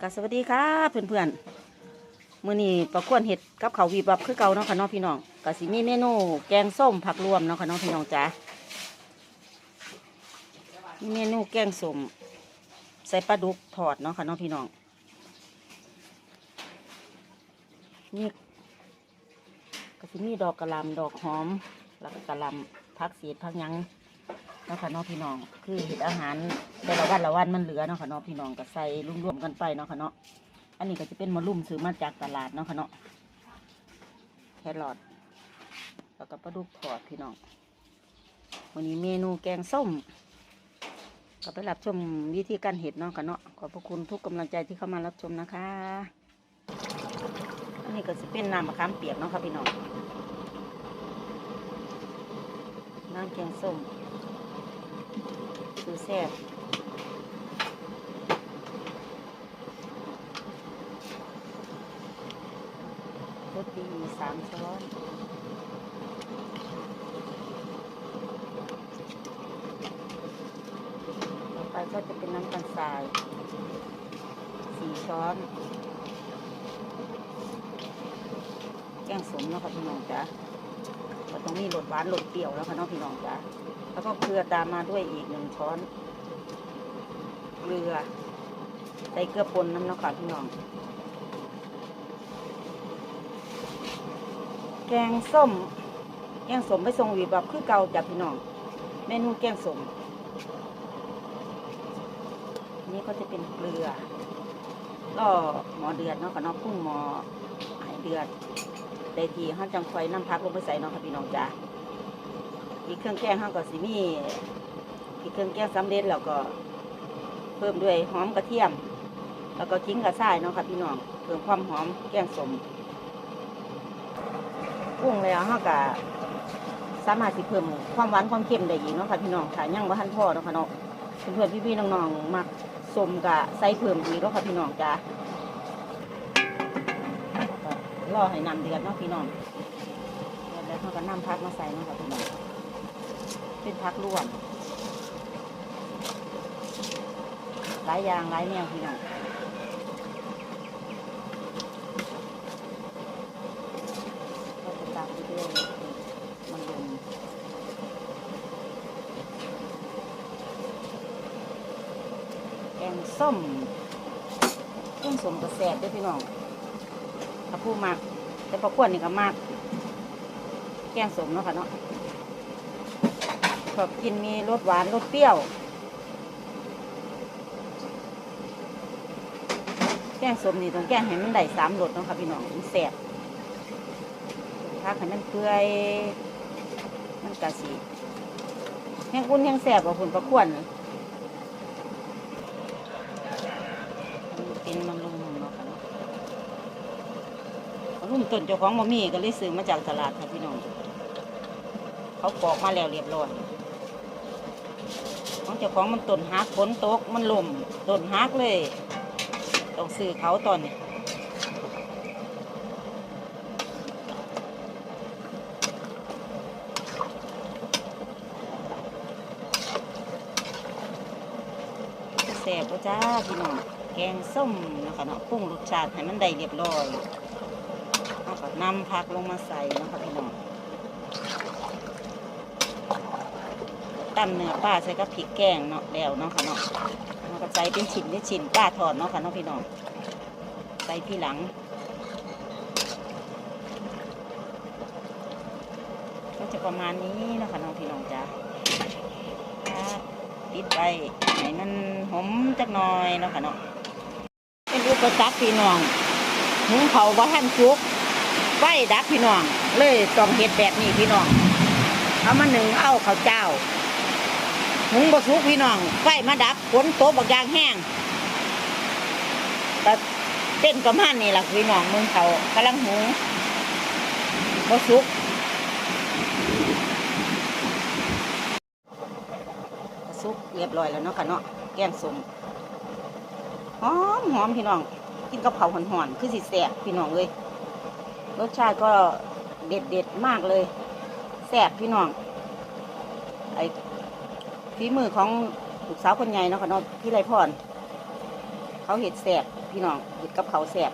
ก็สวัสดีค่ะเพื่อนๆมื้อนี้ประกวนเห็ดกับเขาววีบับคือเก่าเนาะค่ะน้องพี่น้องก็สิมีเมนูแกงส้มผักรวมเนาะค่ะน้องพี่น้องจ้ามีเมนูแกงส้มใส่ปลาดุกทอดเนาะค่ะน้องพี่น้องนี่ก็สิมีดอกกระหลำดอกหอมแล้วก็กระหลำผักสีดผักยัง เนาะค่ะเน้องพี่น้อง คือเห็ดอาหารแต่ละวันละวันมันเหลือเนาะค่ะเน้องพี่น้องก็ใส่รวมๆกันไปเนาะค่ะเนาะ อันนี้ก็จะเป็นมะลุ่มซื้อมาจากตลาดเนาะค่ะเนาะ แครอทแล้วก็ปลาดุกทอดพี่น้อง วันนี้เมนูแกงส้ม ก็ไปรับชมวิธีการเห็ดเนาะค่ะเนาะ ขอบพระคุณทุกกำลังใจที่เข้ามารับชมนะคะ อันนี้ก็จะเป็นน้ำมะขามเปียกเนาะค่ะพี่น้องน้ำแกงส้ม แซ่บรสดีสามช้อนต่อไปก็จะเป็นน้ำตาลทรายสี่ช้อน แกงสมเนาะค่ะพี่น้องจ้ะก็ ต้องมีรสหวานรสเปรี้ยวแล้วค่ะเนาะพี่น้องจ้ะแล้วก็เกลือตามมาด้วยอีกหนึ่งช้อน เกลือ ใส่เกลือป่นน้ำนะค่ะพี่น้อง แกงส้ม แกงสมไปทรงหวีแบบคือเก่าจากพี่น้อง เมนูแกงสมนี่ก็จะเป็นเกลือ ก็หมอเดือดเนาะค่ะเนาะพุ่งหมอหายเดือด ได้ทีห้าจังไฟน้ำพักลงไปใส่เนาะค่ะพี่น้องจ้าอีกเครื่องแกงห้างก็สิมีอีกเครื่องแกงสำเร็จแล้วก็เพิ่มด้วยหอมกระเทียม แล้วก็ทิ้งกระส่ายเนาะค่ะพี่น้องเพิ่มความหอมแกงสมปรุงแล้วห้าก็สามารถสิเพิ่มความหวานความเค็มได้อีกเนาะค่ะพี่น้องค่ะยังว่าทันพ่อเนาะค่ะเนาะเพื่อนๆพี่ๆน้องๆมักสมกะใส่เพิ่มอีกเนาะค่ะพี่น้องจ้า รอให้น้ำเดือดเนาะพี่น้องเดือดแล้วเขาก็น้ำพักมาใส่เนาะค่ะพี่น้องเป็นพักร่วมหลายอย่างหลายแนวพี่น้องก็จะตามไปด้วยมันลมแกงส้มแกงส้มกระแสบด้วยพี่น้อง ถ้าผู้มากแต่พอขวดนี่ก็มาก แกงสมเนาะค่ะเนาะชอบกินมีรสหวานรสเปรี้ยว แกงสมนี่ต้องแกงให้มันได้สามรสเนาะค่ะพี่น้องมันแสบพักให้มันเปื่อยมันกะสีแห้งอุ่นแห้งแสบกว่าผุนประควนนี่อันนี้เป็นมันลุมเนาะค่ะเนาะ มันลุมต้นเจ้าของมะมี่ก็เลยซื้อมาจากตลาดค่ะพี่น้อง เขาปอกมาแล้วเรียบร้อยของเจ้าของมันต้นหักฝนตกมันล่มต้นหักเลยต้องซื้อเขาตอนนี้แซ่บจ้าพี่น้องแกงส้มนะคะเนาะปรุงรสชาติให้มันได้เรียบร้อย ก็นำผักลงมาใส่นะคะพี่น้องตำเนื้อปลาใส่กับพริกแกงเนาะแล้วเนาะค่ะเนาะมันก็ใส่เป็นชิ้นเป็นชิ้นปลาทอดเนาะค่ะเนาะพี่น้องใส่ที่หลังก็จะประมาณนี้เนาะค่ะน้องพี่น้องจ้าครับปิดไปให้มันหอมจักหน่อยเนาะค่ะเนาะเป็นอุปสรรคพี่น้องหุงเขาวบ่ทันสุก ไฟดับพี่น้อง เลยต้องเฮ็ดแบบนี้พี่น้อง เอามาหนึ่งเอาข้าวเจ้าหุงบะสุกพี่น้อง ไฟมาดับฝนตกบักยางแห้งแต่เต้นประมาณนี้ล่ะพี่น้องมึงเขากำลังหุงบะสุกบะสุกเรียบร้อยแล้วเนาะค่ะเนาะแกงสมหอมหอมพี่น้อง กินกับเผาวหอนๆคือสิแสบพี่น้องเลย รสชาติก็เด็ดเด็ดๆมากเลยแสบพี่น้องไอ้ฝีมือของลูกสาวคนใหญ่เนาะค่ะเนาะพี่ไรพรเขาเห็ดแสบพี่น้องเห็ดกับเขาแสบ